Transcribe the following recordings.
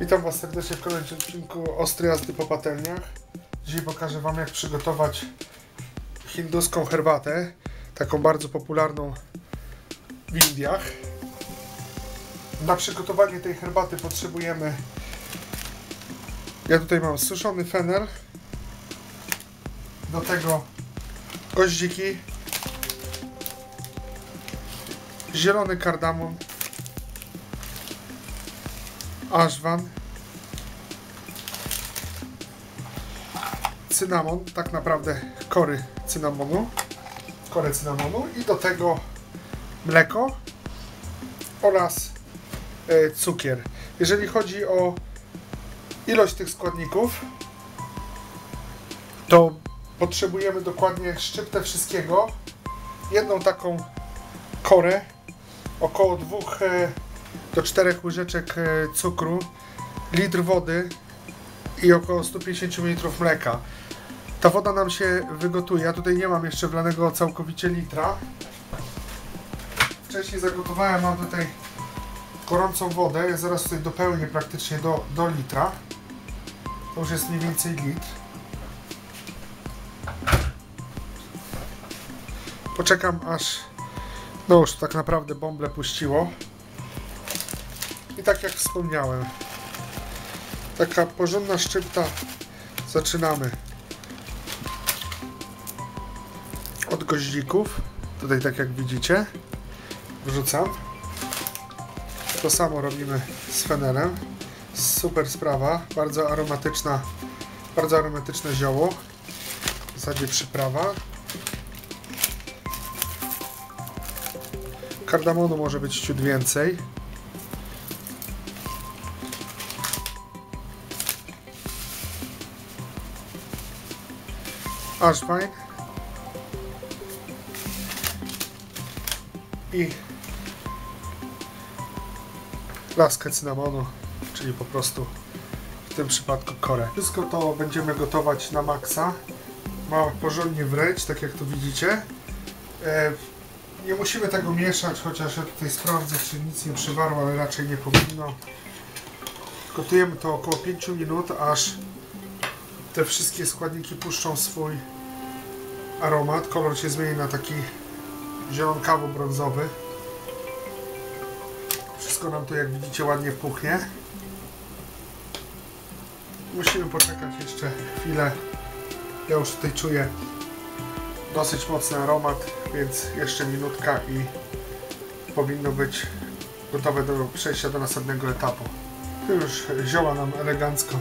Witam Was serdecznie w kolejnym odcinku Ostry jazdy po patelniach. Dzisiaj pokażę Wam jak przygotować hinduską herbatę, taką bardzo popularną w Indiach. Na przygotowanie tej herbaty potrzebujemy ja tutaj mam suszony fener do tego goździki zielony kardamon ażwan, cynamon, tak naprawdę kory cynamonu, korę cynamonu i do tego mleko oraz e, cukier. Jeżeli chodzi o ilość tych składników, to potrzebujemy dokładnie szczyptę wszystkiego, jedną taką korę, około dwóch e, do 4 łyżeczek e, cukru, litr wody i około 150 ml mleka. Ta woda nam się wygotuje. Ja tutaj nie mam jeszcze wlanego całkowicie litra. Wcześniej zagotowałem, mam tutaj gorącą wodę. Ja zaraz tutaj dopełnię praktycznie do, do litra. To już jest mniej więcej litr. Poczekam aż no już tak naprawdę bąble puściło. Tak jak wspomniałem, taka porządna szczypta. Zaczynamy od goździków. Tutaj tak jak widzicie, wrzucam. To samo robimy z fenerem. Super sprawa, bardzo aromatyczna, bardzo aromatyczne zioło. W zasadzie przyprawa. Kardamonu może być ciut więcej. Ashbine i laskę cynamonu, czyli po prostu w tym przypadku korę. Wszystko to będziemy gotować na maksa. Ma porządnie wreć, tak jak tu widzicie. E, nie musimy tego mieszać, chociaż ja tutaj sprawdzę, czy nic nie przywarło, ale raczej nie powinno. Gotujemy to około 5 minut, aż te wszystkie składniki puszczą swój aromat. Kolor się zmieni na taki zielonkavo-brązowy. Wszystko nam tu, jak widzicie, ładnie puchnie. Musimy poczekać jeszcze chwilę. Ja już tutaj czuję dosyć mocny aromat, więc jeszcze minutka i powinno być gotowe do przejścia do następnego etapu. Tu już zioła nam elegancko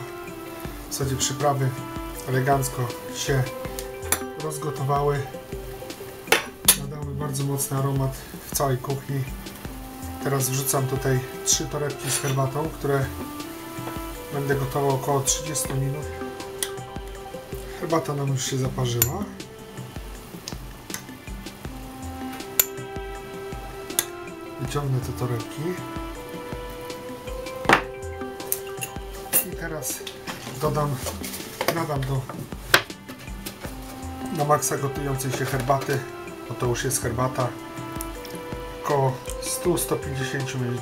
w zasadzie przyprawy elegancko się rozgotowały. Nadały bardzo mocny aromat w całej kuchni. Teraz wrzucam tutaj trzy torebki z herbatą, które będę gotował około 30 minut. Herbata nam już się zaparzyła. Wyciągnę te torebki. I teraz dodam, nadam do na maksa gotującej się herbaty, bo to już jest herbata, około 100-150 ml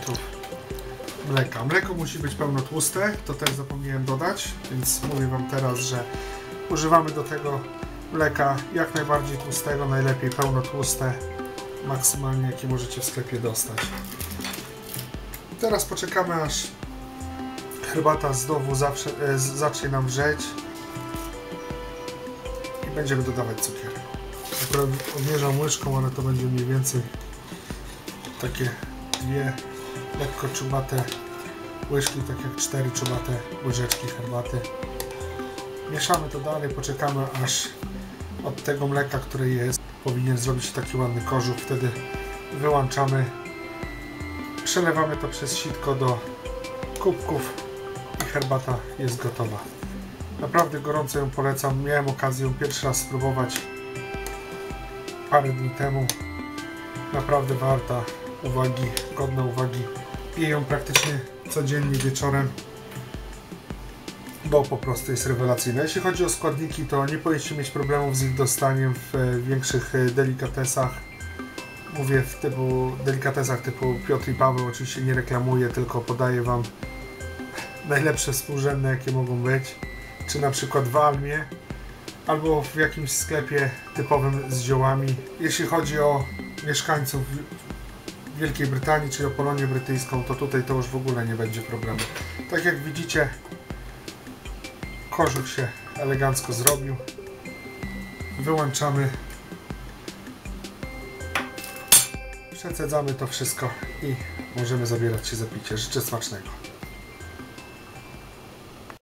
mleka. Mleko musi być pełno tłuste, to też zapomniałem dodać, więc mówię Wam teraz, że używamy do tego mleka jak najbardziej tłustego, najlepiej pełno tłuste, maksymalnie jakie możecie w sklepie dostać. Teraz poczekamy aż herbata znowu zawsze, e, zacznie nam wrzeć i będziemy dodawać cukier. Akurat odmierzam łyżką, ale to będzie mniej więcej takie dwie lekko czubate łyżki, tak jak cztery czubate łyżeczki herbaty. Mieszamy to dalej, poczekamy aż od tego mleka, które jest, powinien zrobić taki ładny kożuch, wtedy wyłączamy, przelewamy to przez sitko do kubków herbata jest gotowa. Naprawdę gorąco ją polecam. Miałem okazję pierwszy raz spróbować parę dni temu. Naprawdę warta uwagi, godna uwagi. Piję ją praktycznie codziennie wieczorem, bo po prostu jest rewelacyjna. Jeśli chodzi o składniki, to nie powinniście mieć problemów z ich dostaniem w większych delikatesach. Mówię w typu delikatesach typu Piotr i Paweł, oczywiście nie reklamuję, tylko podaję Wam najlepsze współrzędne jakie mogą być, czy na przykład w Almie, albo w jakimś sklepie typowym z ziołami. Jeśli chodzi o mieszkańców Wielkiej Brytanii, czyli o Polonię Brytyjską, to tutaj to już w ogóle nie będzie problemu. Tak jak widzicie, kożuch się elegancko zrobił. Wyłączamy. Przecedzamy to wszystko i możemy zabierać się za picie. Życzę smacznego.